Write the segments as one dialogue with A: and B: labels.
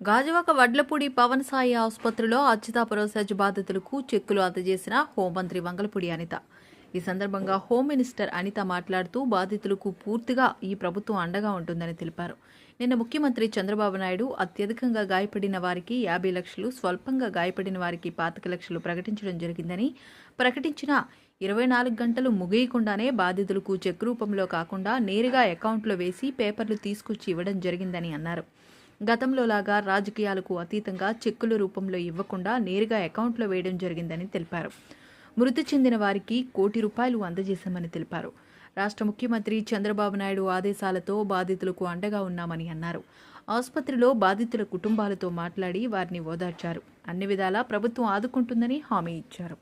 A: గాజువాక వడ్లపూడి పవన్ సాయి ఆసుపత్రిలో అచ్యుత పరోసజ్ బాధితులకు చెక్కులు అందజేసిన హోంమంత్రి వంగలపూడి అనిత. ఈ సందర్భంగా హోమ్ మినిస్టర్ అనిత మాట్లాడుతూ బాధితులకు పూర్తిగా ఈ ప్రభుత్వం అండగా ఉంటుందని తెలిపారు. నిన్న ముఖ్యమంత్రి చంద్రబాబు నాయుడు అత్యధికంగా గాయపడిన వారికి యాభై లక్షలు స్వల్పంగా గాయపడిన వారికి పాతిక లక్షలు ప్రకటించడం జరిగిందని ప్రకటించిన ఇరవై నాలుగు గంటలు ముగియకుండానే బాధితులకు చెక్ రూపంలో కాకుండా నేరుగా అకౌంట్లో వేసి పేపర్లు తీసుకొచ్చి ఇవ్వడం జరిగిందని అన్నారు. గతంలో లాగా రాజకీయాలకు అతీతంగా చెక్కుల రూపంలో ఇవ్వకుండా నేరుగా అకౌంట్లో వేయడం జరిగిందని తెలిపారు. మృతి చెందిన వారికి కోటి రూపాయలు అందజేశామని తెలిపారు. రాష్ట్ర ముఖ్యమంత్రి చంద్రబాబు నాయుడు ఆదేశాలతో బాధితులకు అండగా ఉన్నామని అన్నారు. ఆసుపత్రిలో బాధితుల కుటుంబాలతో మాట్లాడి వారిని ఓదార్చారు. అన్ని విధాలా ప్రభుత్వం ఆదుకుంటుందని హామీ ఇచ్చారు.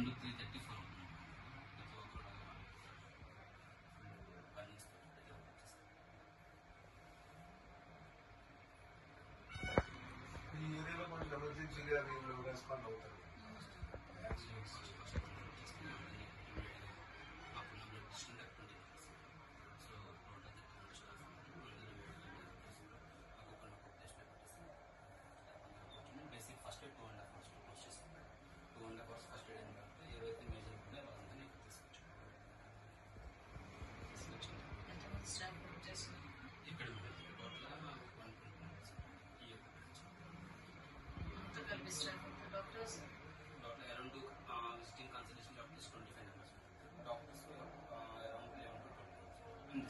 B: రెండు త్రీ థర్టీ ఫోర్
C: ఈ ఏరియాలో మనకి ఎమర్జెన్సీగా వీళ్ళు రెస్పాండ్ అవుతారు.
B: Twenty in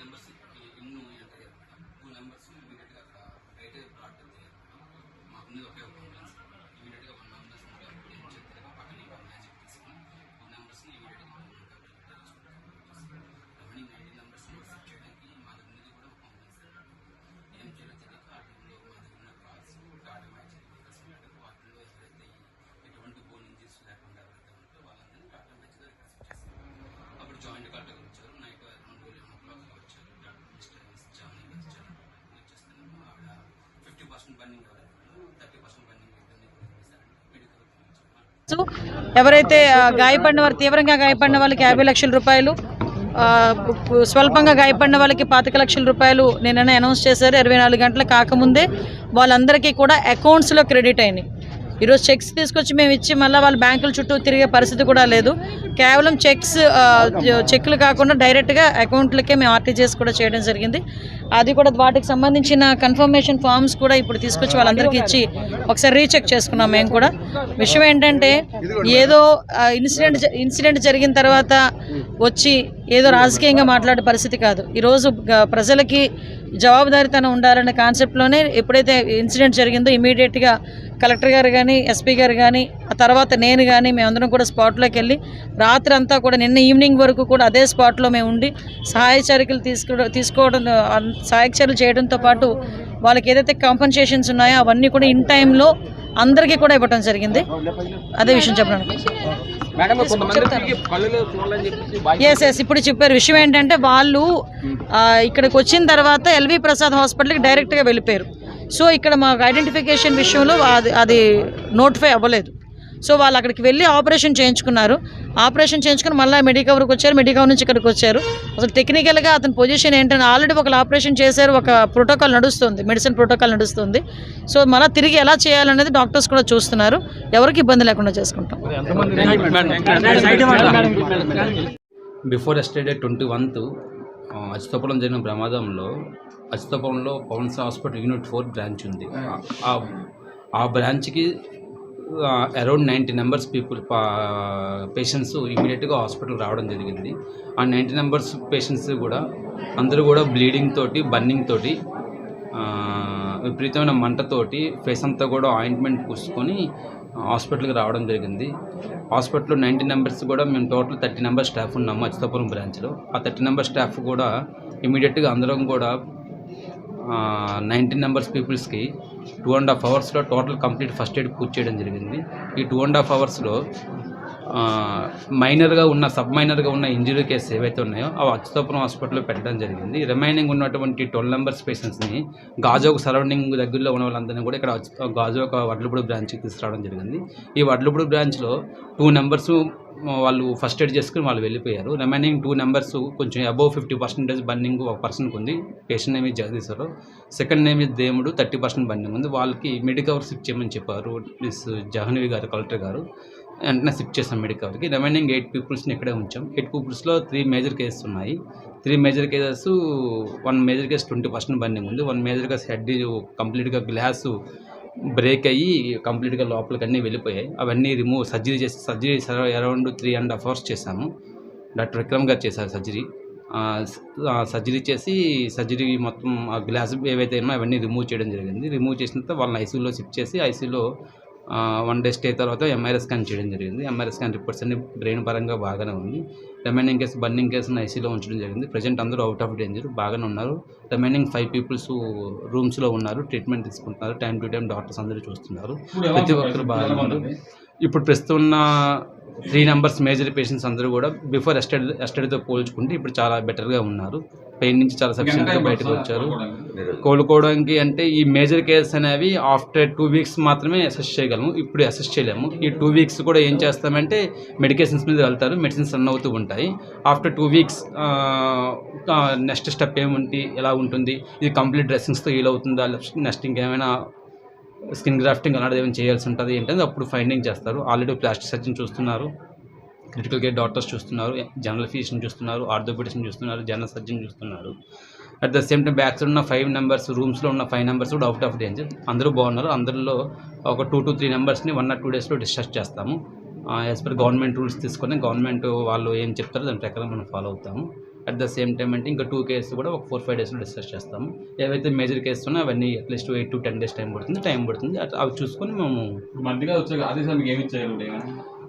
B: actual ninety numbers ఇన్ను అంటే టూ నెంబర్స్ ఇమీడియట్గా అక్కడ బయట బ్రాడ్ మాకున్నది ఒకే అంబులెన్స్ ఇమీడియట్గా వన్ అంబులెన్స్ ఉంటే అప్పుడు ఏం చెప్తారు పక్కన ఇంకో మ్యాజిక్ తీసుకుని టూ నెంబర్స్ని ఇమీడియట్గా రన్నింగ్ నైంటీ నెంబర్స్ సెట్ చేయడానికి మా దగ్గర ఉన్నది కూడా ఒక అంబులెన్స్ ఏం చేయాలో తెలియక ఆ టైంలో మా దగ్గర ఉన్న కాల్స్ కార్డు మ్యాచ్ వెహికల్స్ ఉంటాయి వాటిలో ఎవరైతే ఈ ఎటువంటి బోన్ ఇంజరీస్ లేకుండా ఎవరైతే ఉంటారో వాళ్ళందరినీ టాటా మ్యాచ్ దగ్గర చేస్తాం అప్పుడు జాయింట్ కార్డు వచ్చారు night around eleven o'clock వచ్చారు డాక్టర్ మిస్టర్ జాయిన్ వచ్చారు వచ్చేస్తాను ఆవిడ fifty percent burning thirty percent burning ఇబ్బంది మెడికల్
D: ఎవరైతే గాయపడిన వారు తీవ్రంగా గాయపడిన వాళ్ళకి యాభై లక్షల రూపాయలు స్వల్పంగా గాయపడిన వాళ్ళకి పాతిక లక్షల రూపాయలు నేనైనా అనౌన్స్ చేశారు. ఇరవై నాలుగు గంటలు కాకముందే వాళ్ళందరికీ కూడా అకౌంట్స్లో క్రెడిట్ అయినాయి ఈరోజు చెక్స్ తీసుకొచ్చి మేము ఇచ్చి మళ్ళీ వాళ్ళ బ్యాంకుల చుట్టూ తిరిగే పరిస్థితి కూడా లేదు. కేవలం చెక్స్ చెక్లు కాకుండా డైరెక్ట్గా అకౌంట్లకే మేము ఆర్టీజీఎస్ కూడా చేయడం జరిగింది. అది కూడా వాటికి సంబంధించిన కన్ఫర్మేషన్ ఫామ్స్ కూడా ఇప్పుడు తీసుకొచ్చి వాళ్ళందరికీ ఇచ్చి ఒకసారి రీచెక్ చేసుకున్నాం మేము కూడా. విషయం ఏంటంటే ఏదో ఇన్సిడెంట్ ఇన్సిడెంట్ జరిగిన తర్వాత వచ్చి ఏదో రాజకీయంగా మాట్లాడే పరిస్థితి కాదు. ఈరోజు ప్రజలకి జవాబుదారితనం ఉండాలనే కాన్సెప్ట్లోనే ఎప్పుడైతే ఇన్సిడెంట్ జరిగిందో ఇమీడియట్గా కలెక్టర్ గారు కానీ ఎస్పీ గారు కానీ ఆ తర్వాత నేను కానీ మేమందరం కూడా స్పాట్లోకి వెళ్ళి రాత్రి అంతా కూడా నిన్న ఈవినింగ్ వరకు కూడా అదే స్పాట్లో మేము ఉండి సహాయ చర్యలు తీసుకో తీసుకోవడం సహాయక చర్యలు చేయడంతో పాటు వాళ్ళకి ఏదైతే కాంపన్సేషన్స్ ఉన్నాయో అవన్నీ కూడా ఇన్ టైంలో అందరికీ కూడా ఇవ్వడం జరిగింది. అదే విషయం చెప్పడం ఎస్ ఎస్ ఇప్పుడు చెప్పారు. విషయం ఏంటంటే వాళ్ళు ఇక్కడికి వచ్చిన తర్వాత ఎల్వి ప్రసాద్ హాస్పిటల్కి డైరెక్ట్గా వెళ్ళిపోయారు. సో ఇక్కడ మాకు ఐడెంటిఫికేషన్ విషయంలో అది అది నోటిఫై అవ్వలేదు. సో వాళ్ళు అక్కడికి వెళ్ళి ఆపరేషన్ చేయించుకున్నారు. ఆపరేషన్ చేయించుకుని మళ్ళీ మెడికవర్కి వచ్చారు. మెడికవర్ నుంచి ఇక్కడికి వచ్చారు. అసలు టెక్నికల్గా అతని పొజిషన్ ఏంటంటే ఆల్రెడీ ఒకళ్ళు ఆపరేషన్ చేశారు. ఒక ప్రోటోకాల్ నడుస్తుంది. మెడిసిన్ ప్రోటోకాల్ నడుస్తుంది. సో మళ్ళీ తిరిగి ఎలా చేయాలనేది డాక్టర్స్ కూడా చూస్తున్నారు. ఎవరికి ఇబ్బంది లేకుండా చేసుకుంటాం.
B: Before yesterday twenty oneth Achyutapuram జరిగిన ప్రమాదంలో అచితపురంలో పవన్స్ హాస్పిటల్ యూనిట్ ఫోర్ బ్రాంచ్ ఉంది. ఆ- ఆ బ్రాంచ్కి around ninety numbers people patients ఇమీడియట్గా హాస్పిటల్ రావడం జరిగింది. ఆ నైంటీ నెంబర్స్ పేషెంట్స్ కూడా అందరూ కూడా బ్లీడింగ్ తోటి బర్నింగ్ తోటి విపరీతమైన మంటతోటి ఫేస్ అంతా కూడా ఆయింట్మెంట్ పూసుకొని హాస్పిటల్కి రావడం జరిగింది. హాస్పిటల్లో నైంటీ నెంబర్స్ కూడా మేము టోటల్ థర్టీ నెంబర్ స్టాఫ్ ఉన్నాము అచ్యుతాపురం బ్రాంచ్లో. ఆ థర్టీ నెంబర్ స్టాఫ్ కూడా ఇమీడియట్గా అందరం కూడా నైన్టీన్ నెంబర్స్ పీపుల్స్కి టూ అండ్ హాఫ్ అవర్స్లో టోటల్ కంప్లీట్ ఫస్ట్ ఎయిడ్ పూర్తి చేయడం జరిగింది. ఈ టూ అండ్ హాఫ్ అవర్స్లో మైనర్గా ఉన్న సబ్ మైనర్గా ఉన్న ఇంజురీ కేసెస్ ఏవైతే ఉన్నాయో అవి అచ్యుతాపురం హాస్పిటల్లో పెట్టడం జరిగింది. రిమైనింగ్ ఉన్నటువంటి ట్వెల్వ్ నెంబర్స్ పేషెంట్స్ని గాజోక్ సరౌండింగ్ దగ్గరలో ఉన్న వాళ్ళందరినీ కూడా ఇక్కడ అచ్చు- గాజోక్ వడ్లపూడి బ్రాంచ్కి తీసుకురావడం జరిగింది. ఈ వడ్లపూడి బ్రాంచ్లో టూ నెంబర్స్ వాళ్ళు ఫస్ట్ ఎయిడ్ చేసుకుని వాళ్ళు వెళ్ళిపోయారు. రిమైనింగ్ టూ నెంబర్స్ కొంచెం అబౌవ్ ఫిఫ్టీ పర్సెంటేజ్ బర్నింగ్ ఒక పర్సన్కి ఉంది. Patient name Jagadeeshwaru. Second name is Devudu thirty percent burning ఉంది. వాళ్ళకి మెడికవర్ షిఫ్ట్ చేయమని చెప్పారు మిస్ జహన్వి గారు కలెక్టర్ గారు. వెంటనే షిఫ్ట్ చేసాం మెడికవర్కి రిమైనింగ్ ఎయిట్ పీపుల్స్ని ఇక్కడే ఉంచాం. ఎయిట్ పీపుల్స్లో త్రీ మేజర్ కేసెస్ ఉన్నాయి. Three major cases one major case twenty percent burning ఉంది. వన్ మేజర్ కేసు హెడ్ కంప్లీట్గా గ్లాసు బ్రేక్ అయ్యి కంప్లీట్గా లోపలికి అన్నీ వెళ్ళిపోయాయి. అవన్నీ రిమూవ్ సర్జరీ చేసి surgery around three and half hours చేశాము. డాక్టర్ విక్రమ్ గారు చేశారు సర్జరీ ఆ, సర్జరీ చేసి సర్జరీ మొత్తం ఆ గ్లాస్ ఏవైతే ఉన్నాయో అవన్నీ రిమూవ్ చేయడం జరిగింది. రిమూవ్ చేసిన తర్వాత వాళ్ళని ఐసీయూలో షిఫ్ట్ చేసి ఐసీయూలో వన్ డే స్టే తర్వాత ఎంఆర్ఐ స్కాన్ చేయడం జరిగింది. ఎంఆర్ఐ స్కాన్ రిపోర్ట్స్ అన్ని బ్రెయిన్ పరంగా బాగానే ఉంది. రిమైనింగ్ కేసు బర్నింగ్ కేసును ఐసీలో ఉంచడం జరిగింది. ప్రజెంట్ అందరూ అవుట్ ఆఫ్ డేంజర్ బాగానే ఉన్నారు. రిమైనింగ్ ఫైవ్ పీపుల్స్ రూమ్స్లో ఉన్నారు. ట్రీట్మెంట్ తీసుకుంటున్నారు. టైం టు టైం డాక్టర్స్ అందరూ చూస్తున్నారు. ప్రతి ఒక్కరు బాగా ఉన్నారు. ఇప్పుడు ప్రస్తుతం ఉన్న త్రీ నెంబర్స్ మేజర్ పేషెంట్స్ అందరూ కూడా బిఫోర్ ఎస్టెడ్ ఎస్టెడ్తో పోల్చుకుంటే ఇప్పుడు చాలా బెటర్గా ఉన్నారు. పెయిన్ నుంచి చాలా సఫిషియెంట్గా బయటకు వచ్చారు. కోలుకోవడానికి అంటే ఈ మేజర్ కేసెస్ అనేవి ఆఫ్టర్ టూ వీక్స్ మాత్రమే అసెస్ చేయగలము. ఇప్పుడు అసెస్ చేయలేము. ఈ టూ వీక్స్ కూడా ఏం చేస్తామంటే మెడికేషన్స్ మీద వెళ్తారు. మెడిసిన్స్ రన్ అవుతూ ఉంటాయి. After two weeks next step ఏముంటి? ఎలా ఉంటుంది? ఇది కంప్లీట్ డ్రెస్సింగ్స్తో హీల్ అవుతుందా? నెక్స్ట్ ఇంకేమైనా స్కిన్ గ్రాఫ్టింగ్ అలాంటిది ఏమైనా చేయాల్సి ఉంటుంది ఏంటంటే అప్పుడు ఫైండింగ్ చేస్తారు. ఆల్రెడీ ప్లాస్టిక్ సర్జన్ చూస్తున్నారు. క్రిటికల్ కేర్ డాక్టర్స్ చూస్తున్నారు. జనరల్ ఫిజిషియన్ చూస్తున్నారు. ఆర్థోపెడిషన్ చూస్తున్నారు. జనరల్ సర్జన్ చూస్తున్నారు. At the same time backs ఉన్న ఫైవ్ నెంబర్స్ రూమ్స్లో ఉన్న ఫైవ్ నెంబర్స్ కూడా అవుట్ ఆఫ్ డేంజర్ అందరూ బాగున్నారు. అందరిలో ఒక టూ టు త్రీ నెంబర్స్ని వన్ ఆర్ టూ డేస్లో డిస్కస్ చేస్తాము. యాజ్ పర్ గవర్నమెంట్ రూల్స్ తీసుకొని గవర్నమెంట్ వాళ్ళు ఏం చెప్తారో దాని ప్రకారం మనం ఫాలో అవుతాము. అట్ ద సేమ్ టైం అంటే ఇంకా టూ కేసెస్ కూడా ఒక ఫోర్ ఫైవ్ డేస్లో డిస్కస్ చేస్తాము. ఏవైతే మేజర్ కేసెస్ ఉన్నాయో అవన్నీ at least eight to ten days time పడుతుంది టైం పడుతుంది. అవి చూసుకొని మేము
E: మంత్రిగా వచ్చే ఆదేశాలు మీకు ఏమి ఇచ్చారు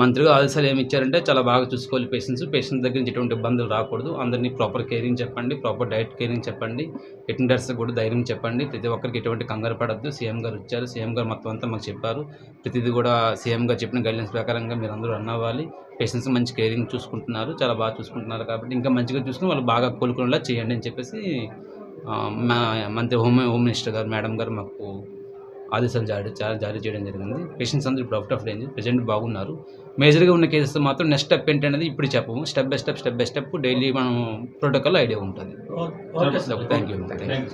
B: మంత్రిగా ఆదేశాలు ఏమి ఇచ్చారంటే చాలా బాగా చూసుకోవాలి పేషెంట్స్ పేషెంట్స్ దగ్గర నుంచి ఎటువంటి ఇబ్బందులు రాకూడదు. అందరినీ ప్రాపర్ కేరింగ్ చెప్పండి ప్రాపర్ డైట్ కేరింగ్ చెప్పండి అటెండర్స్ కూడా ధైర్యం చెప్పండి. ప్రతి ఒక్కరికి ఎటువంటి కంగారు పడద్దు. సీఎం గారు వచ్చారు. సీఎం గారు మొత్తం అంతా మాకు చెప్పారు. ప్రతిదీ కూడా సీఎం గారు చెప్పిన గైడ్లైన్స్ ప్రకారంగా మీరు అందరూ రన్ అవ్వాలి. పేషెంట్స్ మంచి కేరింగ్ చూసుకుంటున్నారు. చాలా బాగా చూసుకుంటున్నారు కాబట్టి ఇంకా మంచిగా చూసుకుని వాళ్ళు బాగా కోలుకునేలా చేయండి అని చెప్పేసి మా మంత్రి హోమ్ హోమ్ మినిస్టర్ గారు మేడం గారు మాకు ఆదేశాలు జారీ జారీ చేయడం జరిగింది. పేషెంట్స్ అందరూ ఇప్పుడు అవుట్ ఆఫ్ డేంజర్ ప్రజెంట్ బాగున్నారు. మేజర్గా ఉన్న కేసెస్ మాత్రం నెక్స్ట్ స్టెప్ ఏంటనేది ఇప్పుడు చెప్పము. Step by step step by step daily మనం ప్రోటోకాల్ ఐడియా ఉంటుంది. Thank you thank you